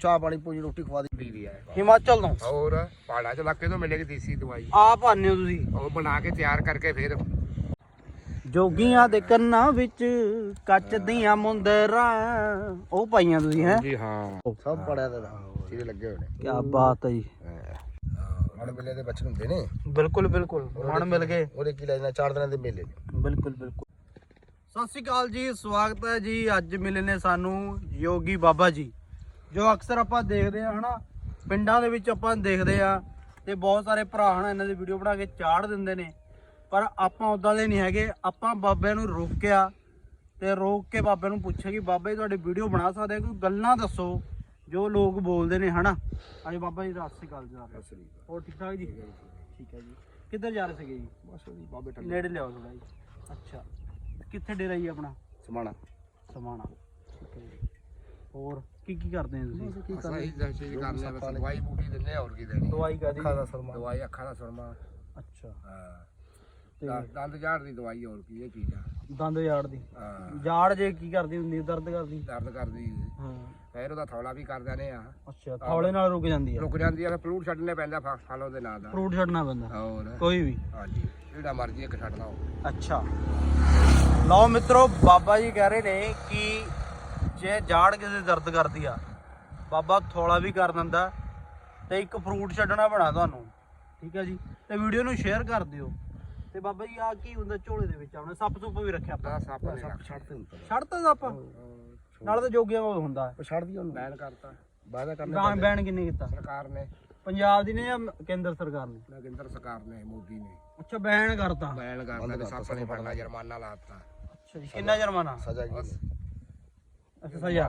ਚਾਹ ਪਾਣੀ ਪੂਜੀ ਰੋਟੀ ਖਵਾ ਦੀ। ਦੀ ਹੈ ਹਿਮਾਚਲ ਤੋਂ। ਹੋਰ ਪਹਾੜਾਂ ਚ ਇਲਾਕੇ ਤੋਂ ਮਿਲੇਗੀ ਦੇਸੀ ਦਵਾਈ? ਆਪ ਆਨੇ ਹੋ ਤੁਸੀਂ। ਉਹ ਬਣਾ ਕੇ ਤਿਆਰ ਕਰਕੇ ਫਿਰ। ਜੋਗੀਆਂ ਦੇ ਕੰਨਾਂ ਵਿੱਚ ਕੱਚ ਦੀਆਂ ਮੁੰਦਰਾਂ। ਉਹ ਪਾਈਆਂ ਤੁਸੀਂ ਹੈ? ਜੀ ਹਾਂ। ਸਭ ਪੜਿਆ ਤੇ ਇਹਦੇ ਲੱਗੇ ਨੇ। ਕੀ ਬਾਤ ਹੈ ਜੀ। ਮਣ ਮੇਲੇ ਦੇ ਬੱਚੇ ਹੁੰਦੇ ਨੇ। ਬਿਲਕੁਲ ਬਿਲਕੁਲ। ਮਣ ਮਿਲ ਗਏ। ਉਹਦੇ ਕੀ ਲੈਣਾ ਚਾਰ ਦਿਨਾਂ ਦੇ ਮੇਲੇ ਬਿਲਕੁਲ ਬਿਲਕੁਲ। ਸਤਿ ਸ਼੍ਰੀ ਅਕਾਲ ਜੀ ਸਵਾਗਤ ਹੈ ਜੀ। ਅੱਜ ਮਿਲੇ ਨੇ ਸਾਨੂੰ ਯੋਗੀ ਬਾਬਾ ਜੀ। ਜੋ ਅਕਸਰ ਆਪਾਂ ਦੇਖਦੇ ਆ ਹਨਾ ਪਿੰਡਾਂ ਦੇ ਵਿੱਚ ਆਪਾਂ ਦੇਖਦੇ ਆ ਤੇ ਬਹੁਤ ਸਾਰੇ ਭਰਾ ਹਨਾ ਇਹਨਾਂ ਦੀ ਵੀਡੀਓ ਬਣਾ ਕੇ ਚਾੜ ਦਿੰਦੇ ਨੇ। ਪਰ ਆਪਾਂ ਉਦਾਂ ਦੇ ਨਹੀਂ ਹੈਗੇ ਆਪਾਂ ਬਾਬੇ ਨੂੰ ਰੋਕਿਆ ਤੇ ਰੋਕ ਕੇ ਬਾਬੇ ਨੂੰ ਪੁੱਛਿਆ ਕਿ ਬਾਬਾ ਜੀ ਤੁਹਾਡੀ ਵੀਡੀਓ ਬਣਾ ਸਕਦੇ ਆ ਕੋਈ ਗੱਲਾਂ ਦੱਸੋ ਜੋ ਲੋਕ ਬੋਲਦੇ ਨੇ ਹਨਾ? ਅੱਜ ਬਾਬਾ ਜੀ ਸਤਿ ਸ਼੍ਰੀ ਅਕਾਲ। ਜੀ ਨੂੰ। ਹੋਰ ਠੀਕ ਠਾਕ ਜੀ? ਠੀਕ ਹੈ ਜੀ। ਕਿੱਧਰ ਜਾ ਰਹੇ ਸੀਗੇ ਜੀ? ਬਸ ਉਹਦੀ ਬਾਬੇ ਟੱਲੇ ਨੇੜੇ ਲਿਆਓ ਥੋੜਾ ਜੀ। ਅੱਛਾ। ਕਿੱਥੇ ਡੇਰਾ ਜੀ ਆਪਣਾ? ਸਮਾਣਾ। ਸਮਾਣਾ। ਜੀ ਹੋਰ ਕੀ ਕੀ ਕਰਦੇ ਆ ਤੁਸੀਂ? ਕੀ ਅਸਾਂ ਹੀ ਦਾ ਚੀਜ਼ ਕਰ ਲਿਆ ਬਸ ਦਵਾਈ ਬੂਟੀ ਦਿੰਦੇ ਆ ਹੋਰ ਕੀ ਦੇਣੀ? ਦਵਾਈ ਕਾਦੀ? ਅੱਖਾਂ ਦਾ ਸਰਮਾ। ਦਵਾਈ ਅੱਖਾਂ ਦਾ ਸੁਰਮਾ। ਅੱਛਾ। ਹਾਂ। ਤੇ ਦੰ- ਦੰਦ ਝਾੜ ਦੀ ਦਵਾਈ ਹੋਰ ਕੀ ਇਹ ਚੀਜ਼। ਆ ਦੰਦ ਜਾੜ ਦੀ? ਹਾਂ। ਜਾੜ ਜੇ ਕੀ ਕਰਦੀ ਹੁੰਦੀ ਹੈ? ਦਰਦ ਕਰਦੀ? ਦਰਦ ਕਰਦੀ। ਹਾਂ। ਫਿਰ ਉਹਦਾ ਥੌਲਾ ਵੀ ਕਰ ਦਿੰਦੇ ਆ। ਅੱਛਾ ਥੌਲੇ ਨਾਲ ਰੁਕ ਜਾਂਦੀ ਹੈ ਰੁਕ ਜਾਂਦੀ ਆ ਫਿਰ ਫਲੂਟ ਛੱਡਣੇ ਪੈਂਦਾ ਫਲ ਉਹਦੇ ਨਾਂ ਦਾ। ਫਰੂਟ ਛੱਡਣਾ ਪੈਂਦਾ? ਹੋਰ। ਕੋਈ ਵੀ? ਹਾਂਜੀ। ਜਿਹੜਾ ਮਰਜ਼ੀ ਇੱਕ ਛੱਡ ਲਓ। ਅੱਛਾ। ਲਓ ਮਿੱਤਰੋ ਬਾਬਾ ਜੀ ਕਹਿ ਰਹੇ ਨੇ ਕਿ ਜੇ ਜਾੜ ਕਿਸੇ ਦਰਦ ਕਰਦੀ ਆ। ਬਾਬਾ ਥੋੜਾ ਵੀ ਕਰ ਦਿੰਦਾ ਤੇ ਇੱਕ ਫਰੂਟ ਛੱਡਣਾ ਬਣਾ ਤੁਹਾਨੂੰ। ਠੀਕ ਹੈ ਜੀ? ਤੇ ਵੀਡੀਓ ਨੂੰ ਸ਼ੇਅਰ ਕਰ ਦਿਓ। ਤੇ ਬਾਬਾ ਜੀ ਆ ਕੀ ਹੁੰਦਾ ਝੋਲੇ ਦੇ ਵਿੱਚ? ਆਪਣੇ ਸੱਪ ਸੁੱਪ ਵੀ ਰੱਖਿਆ ਆਪਾਂ। ਸੱਪ ਨੇ ਸਭ ਛੱਡਦੇ ਹੁੰਦਾ। ਛੱਡਤਾ ਸੱਪ। ਨਾਲ ਤਾਂ ਜੋਗੀਆਂ ਕੋਲ ਹੁੰਦਾ। ਛੱਡ ਦਿਓ ਉਹਨੂੰ। ਬੈਨ ਕਰਤਾ। ਵਾਅਦਾ ਕਰਨਾ ਗਾਂ ਬੈਨ ਕਿੰਨੇ ਕੀਤਾ? ਸਰਕਾਰ ਨੇ। ਪੰਜਾਬ ਦੀ ਨੇ ਜਾਂ ਕੇਂਦਰ ਸਰਕਾਰ ਨੇ? ਨਗਿੰਦਰ ਸਰਕਾਰ ਨੇ ਮੋਦੀ ਨੇ। ਅੱਛਾ ਬੈਨ ਕਰਤਾ। ਬੈਨ ਕਰਤਾ ਤੇ ਸੱਪ ਨੇ ਫੜਨਾ ਜੁਰਮਾਨਾ ਲਾਤਾ। ਅੱਛਾ ਜੀ ਕਿੰਨਾ ਜੁਰਮਾਨਾ? ਸਜ਼ਾ ਕੀ ਅੱਛਾ ਸਜ਼ਾ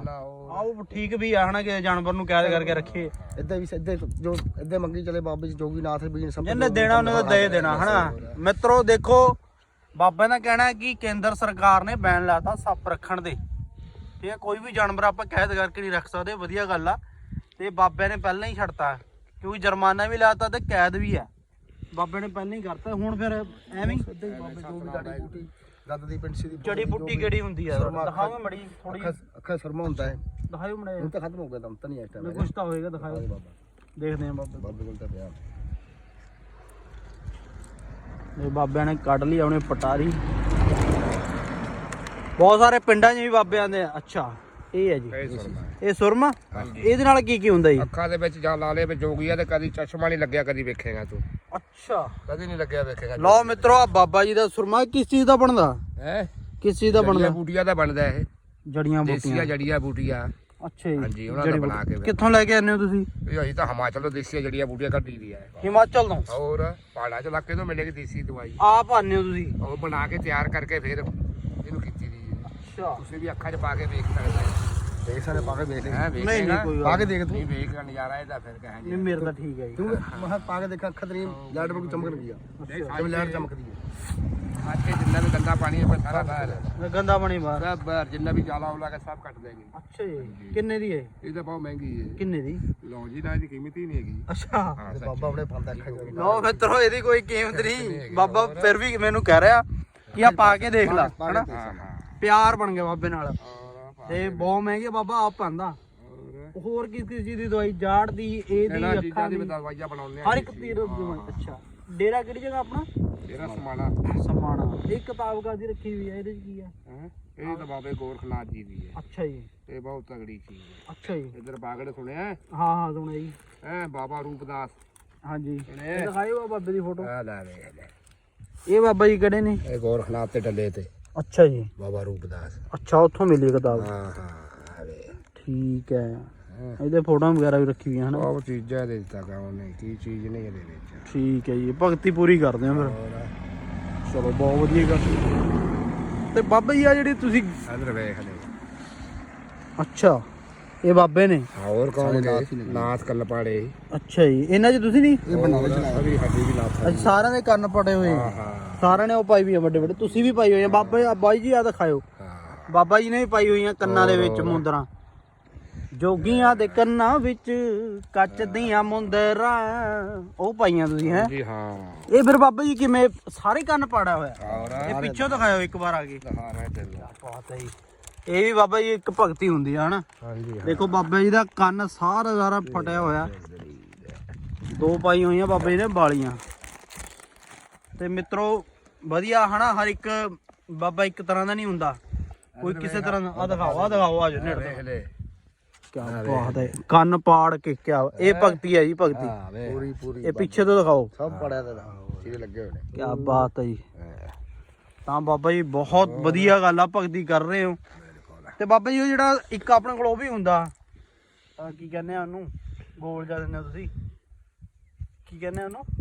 ਆਓ ਠੀਕ ਵੀ ਆ ਹਨਾ ਕਿ ਜਾਨਵਰ ਨੂੰ ਕੈਦ ਕਰਕੇ ਰੱਖੇ। ਇਦਾਂ ਵੀ ਸਿੱਧੇ ਜੋ ਇਦਾਂ ਮੰਗੀ ਚਲੇ ਬਾਬੇ ਜੀ ਜੋਗੀ ਨਾਥ ਵੀ ਸਭ ਜਿਹਨੇ ਦੇਣਾ ਉਹਨੇ ਤਾਂ ਦੇ ਦੇਣਾ ਹਨਾ? ਮਿੱਤਰੋ ਦੇਖੋ ਬਾਬੇ ਦਾ ਕਹਿਣਾ ਹੈ ਕਿ ਕੇਂਦਰ ਸਰਕਾਰ ਨੇ ਬੈਨ ਲਾਤਾ ਸੱਪ ਰੱਖਣ ਦੇ। ਠੀਕ ਹੈ ਕੋਈ ਵੀ ਜਾਨਵਰ ਆਪਾਂ ਕੈਦ ਕਰਕੇ ਨਹੀਂ ਰੱਖ ਸਕਦੇ ਵਧੀਆ ਗੱਲ ਆ। ਤੇ ਬਾਬੇ ਨੇ ਪਹਿਲਾਂ ਹੀ ਛੱਡਤਾ ਕਿਉਂਕਿ ਜੁਰਮਾਨਾ ਵੀ ਲਾਤਾ ਤੇ ਕੈਦ ਵੀ ਹੈ। ਬਾਬੇ ਨੇ ਪਹਿਲਾਂ ਹੀ ਕਰਤਾ ਹੁਣ ਫਿਰ ਐਵੇਂ ਹੀ। ਬੂਟੀ ਦੰਦ ਦੀ ਪਿੰਸੀ ਦੀ ਜੜੀ ਬੁੱਟੀ ਕਿਹੜੀ ਹੁੰਦੀ ਆ? ਸੁਰਮਾ ਦਿਖਾਓ ਮੜੀ ਥੋੜੀ ਅੱਖਾਂ ਸਰਮਾ ਹੁੰਦਾ ਹੈ। ਦਿਖਾਓ ਮੜੇ। ਹੁਣ ਤਾਂ ਖਤਮ ਹੋ ਗਿਆ ਦਮ ਤਾਂ ਨਹੀਂ ਇਸ ਟਾਈਮ ਕੁਛ ਤਾਂ ਹੋਏਗਾ ਦਿਖਾਓ ਬਾਬਾ। ਦੇਖਦੇ ਹਾਂ ਬਾਬੇ। ਬਾਬੇ ਕੋਲ ਤਾਂ ਪਿਆ। ਇਹ ਬਾਬਿਆਂ ਨੇ ਕੱਢ ਲਈ ਆਪਣੇ ਪਟਾਰੀ। ਬਹੁਤ ਸਾਰੇ ਪਿੰਡਾਂ 'ਚ ਵੀ ਬਾਬੇ ਆਂਦੇ ਆ। ਅੱਛਾ। ਇਹ ਹੈ ਜੀ। ਇਹ ਸੁਰਮਾ ਇਹ ਸੁਰਮਾ? ਇਹਦੇ ਨਾਲ ਕੀ ਕੀ ਹੁੰਦਾ ਜੀ? ਅੱਖਾਂ ਦੇ ਵਿੱਚ ਜਾਂ ਲਾ ਲੇ ਵਿੱਚ ਜੋਗੀ ਆ ਤੇ ਕਦੀ ਚਸ਼ਮਾ ਨਹੀਂ ਲੱਗਿਆ ਕਦੀ ਵੇਖੇਗਾ ਤੂੰ। ਅੱਛਾ। ਕਦੀ ਨਹੀਂ ਲੱਗਿਆ ਵੇਖੇਗਾ। ਲਓ ਮਿੱਤਰੋ ਆ ਬਾਬਾ ਜੀ ਦਾ ਸੁਰਮਾ ਕਿਸ ਚੀਜ਼ ਦਾ ਬਣਦਾ? ਹੈ? ਕਿਸ ਚੀਜ਼ ਦਾ ਬਣਦਾ? ਬੂਟੀਆਂ ਦਾ ਬਣਦਾ ਇਹ। ਜੜੀਆਂ ਬੂਟੀਆਂ। ਜੜੀਆਂ ਬੂਟੀਆਂ। ਅੱਛਾ ਹਾਂਜੀ, ਜੀ ਉਹਨਾਂ ਦਾ ਬਣਾ। ਕੇ ਕਿੱਥੋਂ ਲੈ ਕੇ ਆਨੇ ਹੋ ਤੁਸੀਂ? ਇਹ ਅਸੀਂ ਤਾਂ ਹਿਮਾਚਲ ਤੋਂ ਦੇਸੀਆਂ ਜੜੀਆਂ ਬੂਟੀਆਂ ਕੱਢੀ ਦੀ ਹੈ ਹਿਮਾਚਲ ਤੋਂ? ਹੋਰ ਪਹਾੜਾਂ ਚ ਇਲਾਕੇ ਤੋਂ ਮਿਲੇਗੀ ਦੇਸੀ ਦਵਾਈ? ਆਪ ਆਨੇ ਹੋ ਤੁਸੀਂ? ਉਹ ਬਣਾ ਕੇ ਤਿਆਰ ਕਰਕੇ ਫਿਰ। ਅੱਛਾ। ਤੁਸੀਂ ਵੀ ਅੱਖਾਂ 'ਚ ਪਾ ਕੇ ਵੇਖ ਸਕਦੇ ਹੋ। ਦੇਖ ਸਾਰੇ ਪਾ ਕੇ ਵੇਖ ਲੈ ਹੈ ਨਹੀਂ ਨਹੀਂ ਕੋਈ ਪਾ ਗੱਲ ਕੇ ਦੇਖ ਨਹੀਂ ਵੇਖ ਕੇ ਨਜ਼ਾਰਾ ਇਹਦਾ ਫਿਰ ਕਹਾਂ ਨਹੀਂ ਮੇਰੇ ਤਾਂ ਠੀਕ ਹੈ ਜੀ। ਤੂੰ ਮਹਾ ਪਾ ਕੇ ਦੇਖ ਅੱਖਾਂ ਤੇਰੀ ਲਾਈਟ ਬੁੱਕ ਚਮਕ ਰਹੀ ਆ। ਜਿਵੇਂ ਲਾਈਟ ਚਮਕਦੀ ਹੈ ਅੱਛੇ ਜਿੰਨਾ ਵੀ ਗੰਦਾ ਪਾਣੀ ਹੈ ਪਰ ਸਾਰਾ ਬਾਹਰ ਮੈਂ ਗੰਦਾ ਪਾਣੀ ਬਾਹਰ। ਸਭ ਬਾਹਰ ਜਿੰਨਾ ਵੀ ਜਾਲਾ ਉਲਾ ਕੇ ਸਭ ਕੱਟ ਦੇਗੇ ਅੱਛਾ ਜੀ। ਕਿੰਨੇ ਦੀ ਹੈ? ਇਹ ਤਾਂ ਬਹੁਤ ਮਹਿੰਗੀ ਹੈ। ਕਿੰਨੇ ਦੀ? ਲਓ ਜੀ ਨਾ ਇਹਦੀ ਕੀਮਤ ਹੀ ਨਹੀਂ ਹੈਗੀ। ਅੱਛਾ। ਹਾਂ ਤੇ ਸੱਚੀ। ਬਾਬਾ ਆਪਣੇ ਪਾਉਂਦਾ ਅੱਖਾਂ ਚ ਲੋ ਮਿੱਤਰੋ ਇਹਦੀ ਕੋਈ ਕੀਮਤ ਨਹੀਂ। ਬਾਬਾ ਫਿਰ ਵੀ ਮੈਨੂੰ ਕਹਿ ਰਿਹਾ ਕਿ ਆ ਪਾ ਕੇ ਦੇਖ ਲੈ ਹਨਾ? ਹਾਂ ਹਾਂ। ਪਿਆਰ ਬਣ ਗਿਆ ਬਾਬੇ ਨਾਲ। ਤੇ ਬਹੁਤ ਮਹਿੰਗੇ ਬਾਬਾ ਆਪ ਪਾਉਂਦਾ। ਹੋਰ। ਕਿਸ ਕਿਸ ਚੀਜ਼ ਦੀ ਦਵਾਈ? ਜਾੜ ਦੀ ਇਹਦੀ ਇਹਨਾਂ ਅੱਖਾਂ ਦੀ ਦੀ। ਦਵਾਈਆਂ ਬਣਾਉਂਦੇ ਹਰ ਇੱਕ ਤੀਰ ਦੀ ਅੱਛਾ। ਡੇਰਾ ਕਿਹੜੀ ਜਗ੍ਹਾ ਆਪਣਾ? ਤੇਰਾ ਸਮਾਣਾ। ਸਮਾਣਾ। ਇਹ ਕਿਤਾਬ ਕਾਦੀ ਰੱਖੀ ਹੋਈ ਹੈ ਇਹਦੇ ਚ ਕੀ ਹੈ ਹੈ? ਇਹ ਤਾਂ ਬਾਬੇ ਗੋਰਖਨਾਥ ਜੀ ਦੀ ਹੈ ਅੱਛਾ ਜੀ। ਇਹ ਬਹੁਤ ਤਗੜੀ ਚੀਜ਼ ਹੈ ਅੱਛਾ ਜੀ। ਇਧਰ ਬਾਗੜ ਸੁਣਿਆ? ਹਾਂ ਹਾਂ ਸੁਣਿਆ ਜੀ। ਹੈ ਬਾਬਾ ਰੂਪਦਾਸ। ਹਾਂਜੀ। ਇਹ ਦਿਖਾਇਓ ਆ ਬਾਬੇ ਦੀ ਫੋਟੋ। ਆ ਲੈ ਲੈ ਇਹ ਬਾਬਾ ਜੀ ਕਿਹੜੇ ਨੇ? ਇਹ ਗੋਰਖਨਾਥ ਤੇ ਡੱਲੇ ਤੇ। ਅੱਛਾ ਜੀ। ਬਾਬਾ ਰੂਪਦਾਸ। ਅੱਛਾ ਉੱਥੋਂ ਮਿਲੀ ਇਹ ਕਿਤਾਬ ਹਾਂ ਹਾਂ ਆ ਵੇ। ਠੀਕ ਹੈ। ਇਹਦੇ ਫੋਟੋਆਂ ਵਗੈਰਾ ਵੀ ਰੱਖੀ ਹੋਈਆਂ ਹਨ? ਬਹੁਤ ਚੀਜ਼ਾਂ ਦੇ ਦਿੱਤਾ ਗਾ ਉਹਨੇ ਕੀ ਚੀਜ਼ ਨਹੀਂ ਇਹਦੇ ਵਿੱਚ। ਠੀਕ ਹੈ ਜੀ ਭਗਤੀ ਪੂਰੀ ਕਰਦੇ ਆ ਫਿਰ। ਚਲੋ ਬਹੁਤ ਵਧੀਆ ਗੱਲ। ਤੇ ਬਾਬਾ ਜੀ ਆ ਜਿਹੜੀ ਤੁਸੀਂ ਇਧਰ ਵੇਖ ਲੈ। ਅੱਛਾ ਇਹ ਬਾਬੇ ਨੇ। ਹੋਰ ਕੌਣ ਨੇ? ਨਾਥ ਕੱਲਪਾੜੇ। ਅੱਛਾ ਜੀ ਇਹਨਾਂ 'ਚ ਤੁਸੀਂ ਨਹੀਂ? ਇਹ ਬਣਾਵੇ ਚਲਾਇਆ ਅਭੀ ਹੱਡੀ ਵੀ ਨਾਥ ਅੱਛਾ ਸਾਰਿਆਂ ਦੇ ਕੰਨ ਪੜੇ ਹੋਏ। ਹਾਂ। ਸਾਰਿਆਂ ਨੇ ਉਹ ਪਾਈ ਵੀ ਆ ਵੱਡੇ ਵੱਡੇ। ਤੁਸੀਂ ਵੀ ਪਾਈ ਹੋਈ ਆ। ਬਾਬਾ ਜੀ ਬਾਈ ਜੀ ਆ ਦਿਖਾਇਓ। ਬਾਬਾ ਜੀ ਨੇ ਵੀ ਪਾਈ ਹੋਈਆਂ ਕੰਨਾਂ ਦੇ ਵਿੱਚ ਮੁੰਦਰਾਂ। ਜੋਗੀਆਂ ਦੇ ਕੰਨਾਂ ਵਿੱਚ ਕੱਚ ਦੀਆਂ ਮੁੰਦਰਾਂ। ਉਹ ਪਾਈਆਂ ਤੁਸੀਂ ਹੈ? ਜੀ ਹਾਂ। ਇਹ ਫਿਰ ਬਾਬਾ ਜੀ ਕਿਵੇਂ ਸਾਰੇ ਕੰਨ ਪਾੜਾ ਹੋਇਆ? ਇਹ ਪਿੱਛੋਂ ਦਿਖਾਇਓ ਇੱਕ ਵਾਰ ਆ ਕੇ। ਦਿਖਾ ਰਿਹਾ ਹੈ ਇਹ ਵੀ ਬਾਬਾ ਜੀ ਇੱਕ ਭਗਤੀ ਹੁੰਦੀ ਆ ਹਨਾ? ਹਾਂਜੀ ਦੇਖੋ ਬਾਬਾ ਜੀ ਦਾ ਕੰਨ ਸਾਰਾ ਸਾਰਾ ਫਟਿਆ ਹੋਇਆ। ਦੋ ਪਾਈ ਹੋਈਆਂ ਬਾਬਾ ਜੀ ਨੇ ਬਾਲੀਆਂ। ਤੇ ਮਿੱਤਰੋ ਵਧੀਆ ਹਨਾ ਹਰ ਇੱਕ ਬਾਬਾ ਇੱਕ ਤਰ੍ਹਾਂ ਦਾ ਨਹੀਂ ਹੁੰਦਾ। ਕੋਈ ਕਿਸੇ ਤਰ੍ਹਾਂ ਦਾ ਆ ਦਿਖਾਓ ਆ ਦਿਖਾਓ ਆ ਜੋ ਨੇੜ ਤੋਂ ਲੈ। ਕਿਆ ਬਾਤ ਹੈ। ਕੰਨ ਪਾੜ ਕੇ ਕਿਆ ਇਹ ਭਗਤੀ ਹੈ ਜੀ ਭਗਤੀ। ਪੂਰੀ ਪੂਰੀ ਇਹ ਪਿੱਛੇ ਤੋਂ ਦਿਖਾਓ। ਸਭ ਪੜਿਆ ਤੇ ਚੀਰੇ ਲੱਗੇ ਹੋਏ ਨੇ। ਕਿਆ ਬਾਤ ਹੈ ਜੀ। ਤਾਂ ਬਾਬਾ ਜੀ ਬਹੁਤ ਵਧੀਆ ਗੱਲ ਆ ਭਗਤੀ ਕਰ ਰਹੇ ਹੋ। ਤੇ ਬਾਬਾ ਜੀ ਉਹ ਜਿਹੜਾ ਇੱਕ ਆਪਣੇ ਕੋਲ ਉਹ ਵੀ ਹੁੰਦਾ। ਆ ਕੀ ਕਹਿੰਦੇ ਆ ਉਹਨੂੰ? ਗੋਲ ਜਾ ਦਿੰਦੇ ਹੋ ਤੁਸੀਂ। ਕੀ ਕਹਿੰਦੇ ਆ ਉਹਨੂੰ?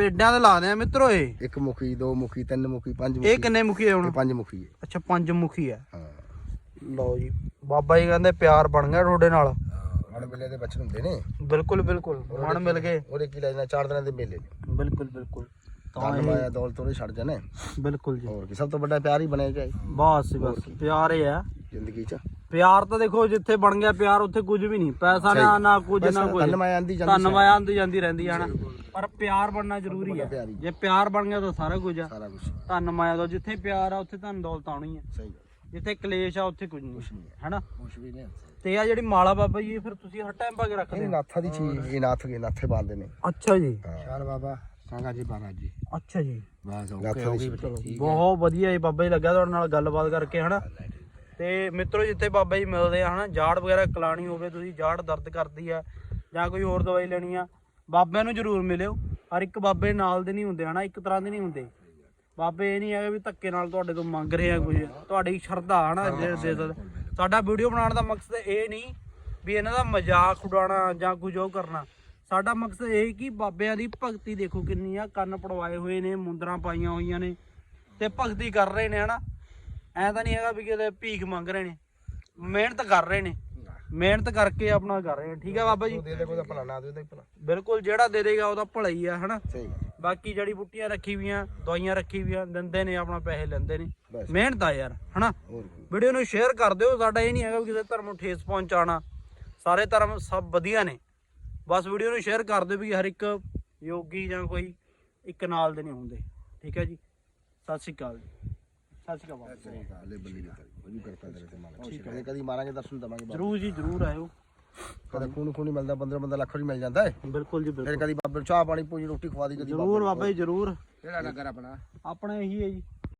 ਪੇਡਾਂ ਦੇ ਲਾ ਦਿਆਂ ਮਿੱਤਰੋ ਇਹ। ਇੱਕ ਮੁਖੀ ਦੋ ਮੁਖੀ ਤਿੰਨ ਮੁਖੀ ਪੰਜ ਮੁਖੀ। ਇਹ ਕਿੰਨੇ ਮੁਖੀ ਹੈ ਹੁਣ? ਪੰਜ ਮੁਖੀ ਹੈ ਅੱਛਾ ਪੰਜ ਮੁਖੀ ਹੈ ਹਾਂ। ਲਓ ਜੀ ਬਾਬਾ ਜੀ ਕਹਿੰਦੇ ਪਿਆਰ ਬਣ ਗਿਆ ਤੁਹਾਡੇ ਨਾਲ। ਹਣ ਵੇਲੇ ਦੇ ਬੱਚੇ ਹੁੰਦੇ ਨੇ। ਬਿਲਕੁਲ ਬਿਲਕੁਲ ਹਣ ਮਿਲ ਗਏ। ਉਹਦੇ ਕੀ ਲੈਣਾ ਚਾਰ ਦਿਨਾਂ ਦੇ ਮੇਲੇ ਨੇ। ਬਿਲਕੁਲ ਬਿਲਕੁਲ। ਤਾਂ ਮਾਇਆ ਦੌਲਤ ਉਹਨੇ ਛੱਡ ਜਾਣਾ। ਬਿਲਕੁਲ ਜੀ। ਹੋਰ ਕੀ ਸਭ ਤੋਂ ਵੱਡਾ ਪਿਆਰ ਹੀ ਬਣਿਆ ਜਾਏ ਬਸ ਬਸ ਪਿਆਰ ਹੀ ਹੈ ਜ਼ਿੰਦਗੀ 'ਚ। ਪਿਆਰ ਤਾਂ ਦੇਖੋ ਜਿੱਥੇ ਬਣ ਗਿਆ ਪਿਆਰ ਉੱਥੇ ਕੁਝ ਵੀ ਨਹੀਂ। ਪੈਸਾ ਨਾ ਨਾ ਕੁਝ ਨਾ ਕੁਝ। ਮਾਇਆ ਆਂਦੀ ਜਾਂਦੀ ਧੰਨਵਾਦ ਆਂਦੀ ਜਾਂਦੀ ਰਹਿੰਦੀ ਹੈ ਨਾ ਪਰ ਪਿਆਰ ਬਣਨਾ ਜ਼ਰੂਰੀ ਹੈ। ਹੀ। ਜੇ ਪਿਆਰ ਬਣ ਗਿਆ ਤਾਂ ਸਾਰਾ ਕੁਝ ਆ। ਸਾਰਾ ਕੁਝ। ਧੰਨ ਮਾਇਆ ਦਾ ਜਿੱਥੇ ਪਿਆਰ ਆ ਉੱਥੇ ਧਨ ਦੌਲਤ ਆਉਣੀ ਹੈ। ਸਹੀ ਗੱਲ। ਜਿੱਥੇ ਕਲੇਸ਼ ਆ ਉੱਥੇ ਕੁਝ ਨਹੀਂ ਹੈਨਾ? ਕੁਝ ਵੀ ਨਹੀਂ ਤੇ ਆ ਜਿਹੜੀ ਮਾਲਾ ਬਾਬਾ ਜੀ ਇਹ ਫਿਰ ਤੁਸੀਂ ਹਰ ਟਾਈਮ ਪਾ ਕੇ ਰੱਖਦੇ ਇਹ ਹੋ? ਨਾਥਾ ਦੀ ਚੀਜ਼ ਇਹ ਨਾਥ ਕੇ ਨਾਥੇ ਬਾਂਦੇ ਨੇ। ਅੱਛਾ ਜੀ। ਚਾਰ ਬਾਬਾ ਸੰਗਾ ਜੀ ਬਾਬਾ ਜੀ। ਅੱਛਾ ਜੀ। ਬਸ ਚੀਜ਼। ਬਹੁਤ ਵਧੀਆ ਜੀ ਬਾਬਾ ਜੀ ਲੱਗਾ ਤੁਹਾਡੇ ਨਾਲ ਗੱਲਬਾਤ ਕਰਕੇ ਹਨਾ? ਤੇ ਮਿੱਤਰੋ ਜਿੱਥੇ ਬਾਬਾ ਜੀ ਮਿਲਦੇ ਆ, ਹਨਾ, ਜਾੜ ਵਗੈਰਾ ਕਲਾਣੀ ਹੋਵੇ, ਤੁਸੀਂ ਜਾੜ ਦਰਦ ਕਰਦੀ ਆ ਜਾਂ ਕੋਈ ਹੋਰ ਦਵਾਈ ਲੈਣੀ ਆ, ਬਾਬਿਆਂ ਨੂੰ ਜ਼ਰੂਰ ਮਿਲਿਓ। ਹਰ ਇੱਕ ਬਾਬੇ ਨਾਲ ਦੇ ਨਹੀਂ ਹੁੰਦੇ, ਹਨਾ, ਇੱਕ ਤਰ੍ਹਾਂ ਦੇ ਨਹੀਂ ਹੁੰਦੇ। ਬਾਬੇ ਇਹ ਨਹੀਂ ਹੈਗਾ ਵੀ ਧੱਕੇ ਨਾਲ ਤੁਹਾਡੇ ਤੋਂ ਮੰਗ ਰਹੇ ਆ ਕੁਝ, ਤੁਹਾਡੀ ਸ਼ਰਧਾ, ਹਨਾ ਜੇ ਦੇ ਸਾਡਾ ਵੀਡੀਓ ਬਣਾਉਣ ਦਾ ਮਕਸਦ ਇਹ ਨਹੀਂ ਵੀ ਇਹਨਾਂ ਦਾ ਮਜ਼ਾਕ ਉਡਾਉਣਾ ਜਾਂ ਕੁਝ ਉਹ ਕਰਨਾ। ਸਾਡਾ ਮਕਸਦ ਇਹ ਕਿ ਬਾਬਿਆਂ ਦੀ ਭਗਤੀ ਦੇਖੋ ਕਿੰਨੀ ਆ, ਕੰਨ ਪੜਵਾਏ ਹੋਏ ਨੇ, ਮੁੰਦਰਾਂ ਪਾਈਆਂ ਹੋਈਆਂ ਨੇ, ਤੇ ਭਗਤੀ ਕਰ ਰਹੇ ਨੇ, ਹਨਾ। ਐ ਤਾਂ ਨਹੀਂ ਹੈਗਾ ਵੀ ਕਿਤੇ ਭੀਖ ਮੰਗ ਰਹੇ ਨੇ ਮਿਹਨਤ ਕਰ ਰਹੇ ਨੇ। ਮਿਹਨਤ ਕਰਕੇ ਆਪਣਾ ਕਰ ਰਹੇ ਨੇ ਠੀਕ ਹੈ ਬਾਬਾ ਜੀ? ਦੇ ਦੇ ਕੋਈ ਭਲਾ ਨਾ ਦੇ ਉਹਦਾ ਹੀ ਭਲਾ। ਬਿਲਕੁਲ ਜਿਹੜਾ ਦੇ ਦੇਗਾ ਉਹਦਾ ਭਲਾ ਹੀ ਆ ਹਨਾ? ਸਹੀ ਬਾਕੀ ਜੜੀ ਬੂਟੀਆਂ ਰੱਖੀ ਵੀਆਂ ਦਵਾਈਆਂ ਰੱਖੀ ਵੀਆਂ ਦਿੰਦੇ ਨੇ ਆਪਣਾ ਪੈਸੇ ਲੈਂਦੇ ਨੇ। ਮਿਹਨਤ ਆ ਯਾਰ ਹਨਾ? ਵੀਡੀਓ ਨੂੰ ਸ਼ੇਅਰ ਕਰ ਦਿਓ ਸਾਡਾ ਇਹ ਨਹੀਂ ਹੈਗਾ ਵੀ ਕਿਸੇ ਧਰਮ ਨੂੰ ਠੇਸ ਪਹੁੰਚਾਉਣਾ। ਸਾਰੇ ਧਰਮ ਸਭ ਵਧੀਆ ਨੇ। ਬਸ ਵੀਡੀਓ ਨੂੰ ਸ਼ੇਅਰ ਕਰ ਦਿਓ ਵੀ ਹਰ ਇੱਕ ਯੋਗੀ ਜਾਂ ਕੋਈ ਇੱਕ ਨਾਲ ਦੇ ਨਹੀਂ ਹੁੰਦੇ। ਠੀਕ ਹੈ ਜੀ? ਸਤਿ ਸ਼੍ਰੀ ਅਕਾਲ ਜੀ। ਸਤਿ ਸ਼੍ਰੀ ਅਕਾਲ ਸਹੀ ਗੱਲ ਹੈ ਬੱਲੀ ਕਰੀ। ਉਹ ਵੀ ਕਰਤਾ ਤੇਰੇ ਤੇ ਮਾਲਕ। ਠੀਕ ਹੈ ਕਦੀ ਮਾਰਾਂਗੇ ਦਰਸ਼ਨ ਦਵਾਂਗੇ ਬਾਬਾ। ਜਰੂਰ ਜੀ ਜਰੂਰ ਆਇਓ। ਕਦੇ ਖੂਨ ਖੂਨ ਹੀ ਮਿਲਦਾ 15 ਬੰਦਾ ਲੱਖ ਮਿਲ ਜਾਂਦਾ ਹੈ। ਬਿਲਕੁਲ ਜੀ ਫਿਰ ਬਿਲਕੁਲ। ਕਦੀ ਬਾਬੇ ਨੂੰ ਚਾਹ ਪਾਣੀ ਰੋਟੀ ਖਵਾ ਦੀ ਕਦੀ ਜਰੂਰ ਬਾਬਾ ਜੀ ਜਰੂਰ। ਕਿਹੜਾ ਨਗਰ ਆਪਣਾ? ਆਪਣਾ ਇਹੀ ਹੈ ਜੀ।